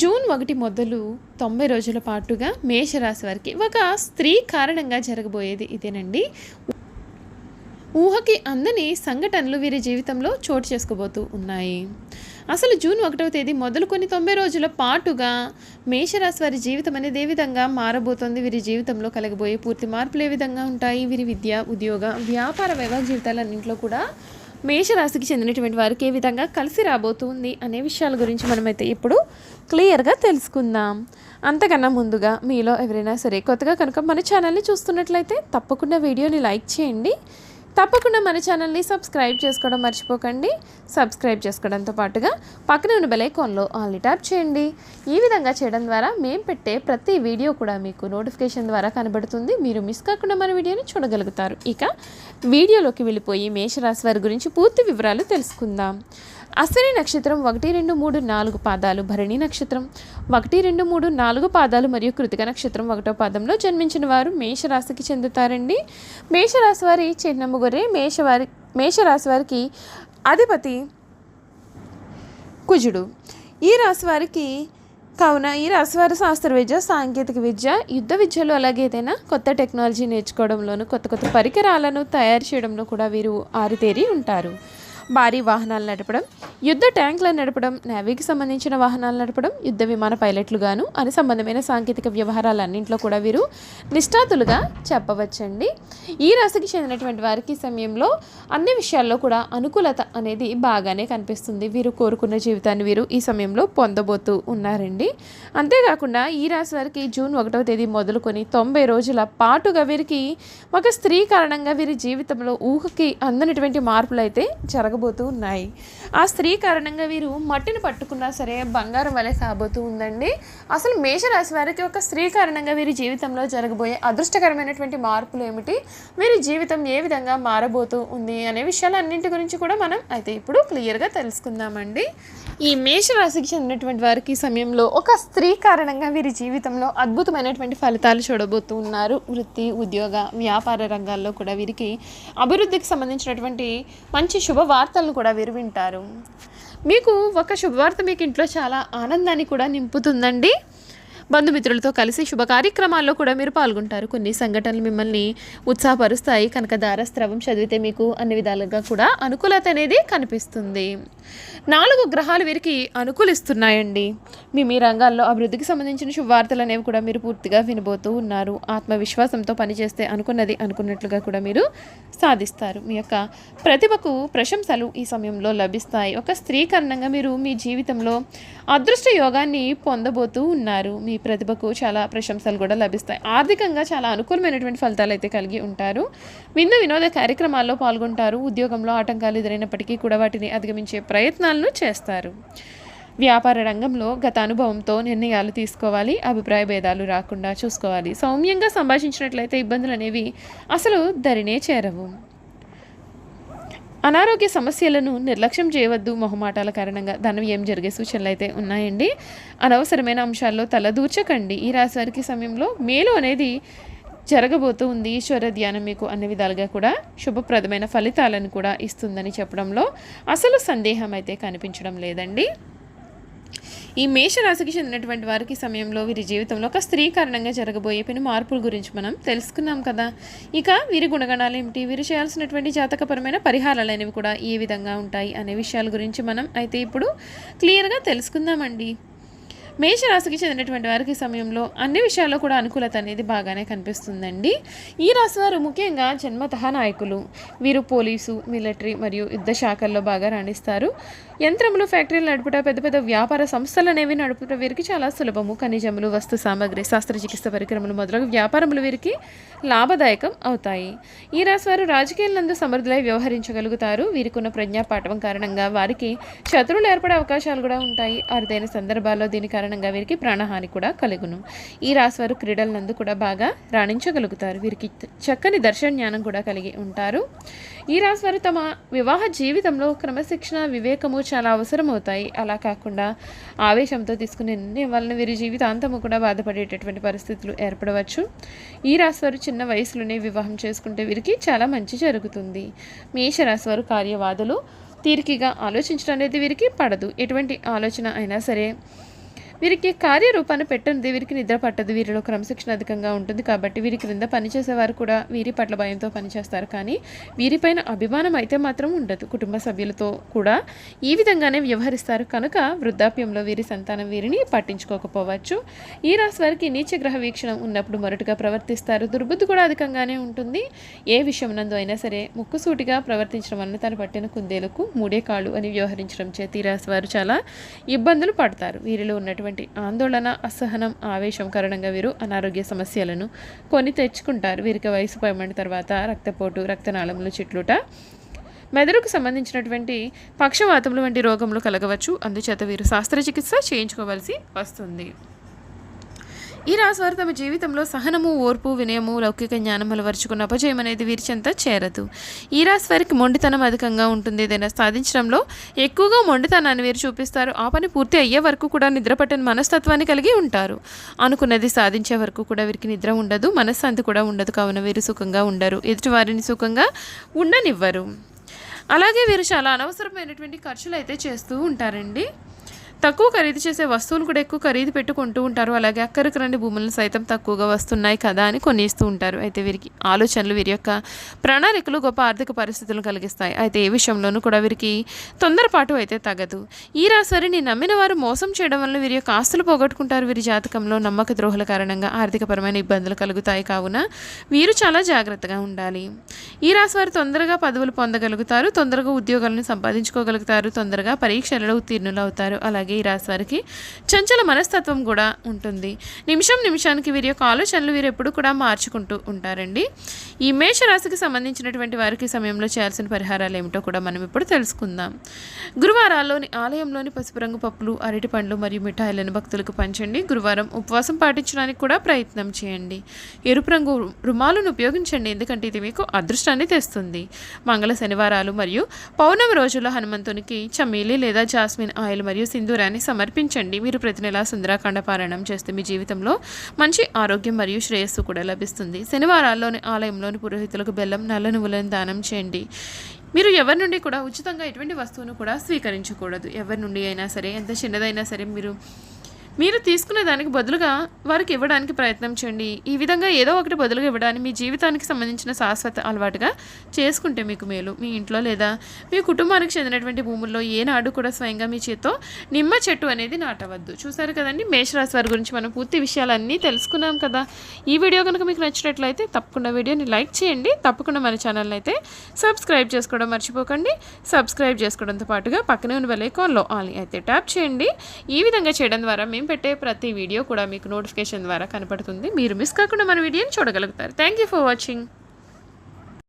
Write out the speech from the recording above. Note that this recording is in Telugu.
జూన్ ఒకటి మొదలు తొంభై రోజుల పాటుగా మేషరాశి వారికి ఒక స్త్రీ కారణంగా జరగబోయేది ఇదేనండి. ఊహకి అందని సంఘటనలు వీరి జీవితంలో చోటు చేసుకోబోతూ ఉన్నాయి. అసలు జూన్ ఒకటవ తేదీ మొదలుకొని తొంభై రోజుల పాటుగా మేషరాశి వారి జీవితం అనేది ఏ విధంగా మారబోతోంది? వీరి జీవితంలో కలగబోయే పూర్తి మార్పులు ఏ విధంగా ఉంటాయి? వీరి విద్య ఉద్యోగ వ్యాపార వ్యవహార జీవితాలన్నింటిలో కూడా మేషరాశికి చెందినటువంటి వారికి ఏ విధంగా కలిసి రాబోతుంది అనే విషయాల గురించి మనమైతే ఇప్పుడు క్లియర్గా తెలుసుకుందాం. అంతకన్నా ముందుగా మీలో ఎవరైనా సరే కొత్తగా కనుక మన ఛానల్ని చూస్తున్నట్లయితే తప్పకుండా వీడియోని లైక్ చేయండి. తప్పకుండా మన ఛానల్ని సబ్స్క్రైబ్ చేసుకోవడం మర్చిపోకండి. సబ్స్క్రైబ్ చేసుకోవడంతో పాటుగా పక్కన ఉన్న బెలైకాన్లో ఆల్ని ట్యాప్ చేయండి. ఈ విధంగా చేయడం ద్వారా మేము పెట్టే ప్రతి వీడియో కూడా మీకు నోటిఫికేషన్ ద్వారా కనబడుతుంది. మీరు మిస్ కాకుండా మన వీడియోని చూడగలుగుతారు. ఇక వీడియోలోకి వెళ్ళిపోయి మేషరాశి వారి గురించి పూర్తి వివరాలు తెలుసుకుందాం. అశ్విని నక్షత్రం ఒకటి రెండు మూడు నాలుగు పాదాలు భరణి నక్షత్రం ఒకటి రెండు మూడు నాలుగు పాదాలు మరియు కృతిక నక్షత్రం ఒకటో పాదంలో జన్మించిన వారు మేషరాశికి చెందుతారండి. మేషరాశి వారి చిన్నమ్మ గొర్రె మేషవారి మేషరాశి వారికి అధిపతి కుజుడు. ఈ రాశి వారికి కావున ఈ రాశివారి శాస్త్ర విద్య సాంకేతిక విద్య యుద్ధ విద్యలో అలాగే ఏదైనా కొత్త టెక్నాలజీ నేర్చుకోవడంలోనూ కొత్త కొత్త పరికరాలను తయారు చేయడంలో కూడా వీరు ఆరితేరి ఉంటారు. భారీ వాహనాలు నడపడం యుద్ధ ట్యాంకులను నడపడం నేవీకి సంబంధించిన వాహనాలు నడపడం యుద్ధ విమాన పైలట్లుగాను అని సంబంధమైన సాంకేతిక వ్యవహారాలన్నింటిలో కూడా వీరు నిష్ణాతులుగా చెప్పవచ్చండి. ఈ రాశికి చెందినటువంటి వారికి ఈ సమయంలో అన్ని విషయాల్లో కూడా అనుకూలత అనేది బాగానే కనిపిస్తుంది. వీరు కోరుకున్న జీవితాన్ని వీరు ఈ సమయంలో పొందబోతూ ఉన్నారండి. అంతేకాకుండా ఈ రాశి వారికి జూన్ ఒకటవ తేదీ మొదలుకొని తొంభై రోజుల పాటుగా వీరికి ఒక స్త్రీ కారణంగా వీరి జీవితంలో ఊహకి అందనటువంటి మార్పులు అయితే జరగ సాగబోతూ ఉన్నాయి. ఆ స్త్రీ కారణంగా వీరు మట్టిని పట్టుకున్నా సరే బంగారం వలె సాగబోతూ ఉందండి. అసలు మేషరాశి వారికి ఒక స్త్రీ కారణంగా వీరి జీవితంలో జరగబోయే అదృష్టకరమైనటువంటి మార్పులు ఏమిటి? వీరి జీవితం ఏ విధంగా మారబోతూ ఉంది అనే విషయాలు అన్నింటి గురించి కూడా మనం అయితే ఇప్పుడు క్లియర్గా తెలుసుకుందామండి. ఈ మేషరాశికి చెందినటువంటి వారికి సమయంలో ఒక స్త్రీ కారణంగా వీరి జీవితంలో అద్భుతమైనటువంటి ఫలితాలు చూడబోతూ ఉన్నారు. వృత్తి ఉద్యోగ వ్యాపార రంగాల్లో కూడా వీరికి అభివృద్ధికి సంబంధించినటువంటి మంచి వార్తలను కూడా వీరు వింటారు మీకు ఒక శుభవార్త మీకు ఇంట్లో చాలా ఆనందాన్ని కూడా నింపుతుందండి. బంధుమిత్రులతో కలిసి శుభ కార్యక్రమాల్లో కూడా మీరు పాల్గొంటారు. కొన్ని సంఘటనలు మిమ్మల్ని ఉత్సాహపరుస్తాయి. కనుక దారస్త్రవం చదివితే మీకు అన్ని విధాలుగా కూడా అనుకూలత అనేది కనిపిస్తుంది. నాలుగు గ్రహాలు వీరికి అనుకూలిస్తున్నాయండి. మీ మీ రంగాల్లో అభివృద్ధికి సంబంధించిన శుభవార్తలు అనేవి కూడా మీరు పూర్తిగా వినబోతూ ఉన్నారు. ఆత్మవిశ్వాసంతో పనిచేస్తే అనుకున్నది అనుకున్నట్లుగా కూడా మీరు సాధిస్తారు. మీ యొక్క ప్రతిభకు ప్రశంసలు ఈ సమయంలో లభిస్తాయి. ఒక స్త్రీ కారణంగా మీరు మీ జీవితంలో అదృష్ట యోగాన్ని పొందబోతూ ఉన్నారు. మీ ప్రతిభకు చాలా ప్రశంసలు కూడా లభిస్తాయి. ఆర్థికంగా చాలా అనుకూలమైనటువంటి ఫలితాలు అయితే కలిగి ఉంటారు. విందు వినోద కార్యక్రమాల్లో పాల్గొంటారు. ఉద్యోగంలో ఆటంకాలు ఎదురైనప్పటికీ కూడా వాటిని అధిగమించే ప్రయత్నాలను చేస్తారు. వ్యాపార రంగంలో గత అనుభవంతో నిర్ణయాలు తీసుకోవాలి. అభిప్రాయ భేదాలు రాకుండా చూసుకోవాలి. సౌమ్యంగా సంభాషించినట్లయితే ఇబ్బందులు అనేవి అసలు దరినే చేరవు. అనారోగ్య సమస్యలను నిర్లక్ష్యం చేయవద్దు మొహమాటాల కారణంగా ధనం ఏం జరిగే సూచనలు అయితే ఉన్నాయండి. అనవసరమైన అంశాల్లో తలదూర్చకండి ఈ రాశి వారికి సమయంలో మేలు అనేది జరగబోతూ ఉంది. ఈశ్వర ధ్యానం మీకు అన్ని విధాలుగా కూడా శుభప్రదమైన ఫలితాలను కూడా ఇస్తుందని చెప్పడంలో అసలు సందేహం అయితే కనిపించడం లేదండి. ఈ మేషరాశికి చెందినటువంటి వారికి సమయంలో వీరి జీవితంలో ఒక స్త్రీ కారణంగా జరగబోయే పెను మార్పుల గురించి మనం తెలుసుకున్నాం కదా. ఇక వీరి గుణగణాలు ఏమిటి? వీరు చేయాల్సినటువంటి జాతకపరమైన పరిహారాలు అనేవి కూడా ఏ విధంగా ఉంటాయి అనే విషయాల గురించి మనం అయితే ఇప్పుడు క్లియర్గా తెలుసుకుందామండి. మేషరాశికి చెందినటువంటి వారికి సమయంలో అన్ని విషయాల్లో కూడా అనుకూలత అనేది బాగానే కనిపిస్తుందండి. ఈ రాశి వారు ముఖ్యంగా జన్మతః నాయకులు. వీరు పోలీసు మిలిటరీ మరియు యుద్ధ శాఖల్లో బాగా రాణిస్తారు. యంత్రములు ఫ్యాక్టరీలు నడుపుట పెద్ద పెద్ద వ్యాపార సంస్థలు అనేవి నడుపుట వీరికి చాలా సులభము. ఖనిజములు వస్తు సామాగ్రి శస్త్రచికిత్స పరికరములు మొదలగు వ్యాపారములు వీరికి లాభదాయకం అవుతాయి. ఈ రాశి వారు రాజకీయాలందు సమర్థులై వ్యవహరించగలుగుతారు. వీరికి ఉన్న కారణంగా వారికి శత్రువులు ఏర్పడే అవకాశాలు కూడా ఉంటాయి. అరుదైన సందర్భాల్లో దీని కారణంగా వీరికి ప్రాణహాని కూడా కలుగును. ఈ రాశివారు క్రీడల నందు కూడా బాగా రాణించగలుగుతారు. వీరికి చక్కని దర్శన జ్ఞానం కూడా కలిగి ఉంటారు. ఈ రాశివారు తమ వివాహ జీవితంలో క్రమశిక్షణ వివేకము చాలా అవసరం అవుతాయి అలా కాకుండా ఆవేశంతో తీసుకునే నిర్ణయం వలన వీరి జీవితాంతము కూడా బాధపడేటటువంటి పరిస్థితులు ఏర్పడవచ్చు. ఈ రాశి వారు చిన్న వయసులోనే వివాహం చేసుకుంటే వీరికి చాలా మంచి జరుగుతుంది. మేషరాశివారు కార్యవాదులు తీరికగా ఆలోచించడం అనేది వీరికి పడదు. ఎటువంటి ఆలోచన అయినా సరే వీరికి కార్యరూపాన్ని పెట్టనిది వీరికి నిద్ర పట్టదు. వీరిలో క్రమశిక్షణ అధికంగా ఉంటుంది కాబట్టి వీరి క్రింద పనిచేసేవారు కూడా వీరి పట్ల భయంతో పనిచేస్తారు. కానీ వీరిపైన అభిమానం అయితే మాత్రం ఉండదు. కుటుంబ సభ్యులతో కూడా ఈ విధంగానే వ్యవహరిస్తారు. కనుక వృద్ధాప్యంలో వీరి సంతానం వీరిని పట్టించుకోకపోవచ్చు. ఈ రాశి వారికి నీచ గ్రహ ఉన్నప్పుడు మొరటుగా ప్రవర్తిస్తారు. దుర్బుద్ధి కూడా అధికంగానే ఉంటుంది. ఏ విషయం నందు అయినా సరే ముక్కుసూటిగా ప్రవర్తించడం వలన తను పట్టిన కుందేలకు మూడే కాళ్ళు అని వ్యవహరించడం చేతి ఈ రాశి వారు చాలా ఇబ్బందులు పడతారు. వీరిలో ఉన్నటువంటి ఆందోళన అసహనం ఆవేశం కారణంగా వీరు అనారోగ్య సమస్యలను కొని తెచ్చుకుంటారు. వీరికి వయసు పైబడిన తర్వాత రక్తపోటు రక్తనాళములు చిట్లుట. మెదడుకు సంబంధించినటువంటి పక్షవాతములు వంటి రోగములు కలగవచ్చు. అందుచేత వీరు శస్త్రచికిత్స చేయించుకోవాల్సి వస్తుంది. ఈ రాశివారు తమ జీవితంలో సహనము ఓర్పు వినయము లౌకిక జ్ఞానం అలవరుచుకున్న అపజయం అనేది వీరి చేరదు. ఈ రాశి వారికి మొండితనం అధికంగా ఉంటుంది. ఏదైనా సాధించడంలో ఎక్కువగా మొండితనాన్ని వీరు చూపిస్తారు. ఆ పని పూర్తి అయ్యే వరకు కూడా నిద్రపట్టని మనస్తత్వాన్ని కలిగి ఉంటారు. అనుకున్నది సాధించే వరకు కూడా వీరికి నిద్ర ఉండదు మనశ్శాంతి కూడా ఉండదు. కావున వీరు సుఖంగా ఉండరు. ఎదుటివారిని సుఖంగా ఉండనివ్వరు. అలాగే వీరు చాలా అనవసరమైనటువంటి ఖర్చులు అయితే చేస్తూ ఉంటారండి. తక్కువ ఖరీదు చేసే వస్తువులు కూడా ఎక్కువ ఖరీదు పెట్టుకుంటూ ఉంటారు. అలాగే అక్కడికి రండి భూములను సైతం తక్కువగా వస్తున్నాయి కదా అని కొనిస్తూ ఉంటారు. అయితే వీరికి ఆలోచనలు వీరి యొక్క ప్రణాళికలు గొప్ప ఆర్థిక పరిస్థితులను కలిగిస్తాయి. అయితే ఏ విషయంలోనూ కూడా వీరికి తొందరపాటు అయితే తగదు. ఈ రాశివారిని నమ్మిన వారు మోసం చేయడం వల్ల వీరి యొక్క ఆస్తులు పోగొట్టుకుంటారు. వీరి జాతకంలో నమ్మక ద్రోహుల కారణంగా ఆర్థికపరమైన ఇబ్బందులు కలుగుతాయి. కావున వీరు చాలా జాగ్రత్తగా ఉండాలి. ఈ రాశి వారు తొందరగా పదవులు పొందగలుగుతారు. తొందరగా ఉద్యోగాలను సంపాదించుకోగలుగుతారు. తొందరగా పరీక్షలలో ఉత్తీర్ణులు అవుతారు. అలాగే ఈ రాశి వారికి చంచల మనస్తత్వం కూడా ఉంటుంది. నిమిషం నిమిషానికి వీరి యొక్క ఆలోచనలు వీరు ఎప్పుడు కూడా మార్చుకుంటూ ఉంటారండి. ఈ మేష రాశికి సంబంధించినటువంటి వారికి సమయంలో చేయాల్సిన పరిహారాలు ఏమిటో కూడా మనం ఇప్పుడు తెలుసుకుందాం. గురువారాల్లోని ఆలయంలోని పసుపు రంగు పప్పులు అరటి పండ్లు మరియు మిఠాయిలను భక్తులకు పంచండి. గురువారం ఉపవాసం పాటించడానికి కూడా ప్రయత్నం చేయండి. ఎరుపు రంగు రుమాలను ఉపయోగించండి. ఎందుకంటే ఇది మీకు అదృష్టాన్ని తెస్తుంది. మంగళ శనివారాలు మరియు పౌర్ణమి రోజుల్లో హనుమంతునికి చమేలి లేదా జాస్మిన్ ఆయిల్ మరియు సింధూరాన్ని సమర్పించండి. మీరు ప్రతి నెలా సుందరాకాండ పారాయణం చేస్తే మీ జీవితంలో మంచి ఆరోగ్యం మరియు శ్రేయస్సు కూడా లభిస్తుంది. శనివారాల్లోని ఆలయంలోని పురోహితులకు బెల్లం నల్ల నువ్వులను దానం చేయండి. మీరు ఎవరి నుండి కూడా ఉచితంగా ఎటువంటి వస్తువును కూడా స్వీకరించకూడదు. ఎవరి నుండి అయినా సరే ఎంత చిన్నదైనా సరే మీరు మీరు తీసుకునే దానికి బదులుగా వారికి ఇవ్వడానికి ప్రయత్నం చేయండి. ఈ విధంగా ఏదో ఒకటి బదులుగా ఇవ్వడానికి మీ జీవితానికి సంబంధించిన శాశ్వత అలవాటుగా చేసుకుంటే మీకు మేలు. మీ ఇంట్లో లేదా మీ కుటుంబానికి చెందినటువంటి భూముల్లో ఏనాడు కూడా స్వయంగా మీ చేత్తో నిమ్మ చెట్టు అనేది నాటవద్దు. చూసారు కదండి? మేషరాశి వారి గురించి మనం పూర్తి విషయాలన్నీ తెలుసుకున్నాం కదా. ఈ వీడియో కనుక మీకు నచ్చినట్లయితే తప్పకుండా వీడియోని లైక్ చేయండి. తప్పకుండా మన ఛానల్ని అయితే సబ్స్క్రైబ్ చేసుకోవడం మర్చిపోకండి. సబ్స్క్రైబ్ చేసుకోవడంతో పాటుగా పక్కనే ఉన్న వెలైకాన్లో ఆల్ అయితే ట్యాప్ చేయండి. ఈ విధంగా చేయడం ద్వారా మేము మేము పెట్టే ప్రతి వీడియో కూడా మీకు నోటిఫికేషన్ ద్వారా కనపడుతుంది. మీరు మిస్ కాకుండా మన వీడియోని చూడగలుగుతారు. Thank you for watching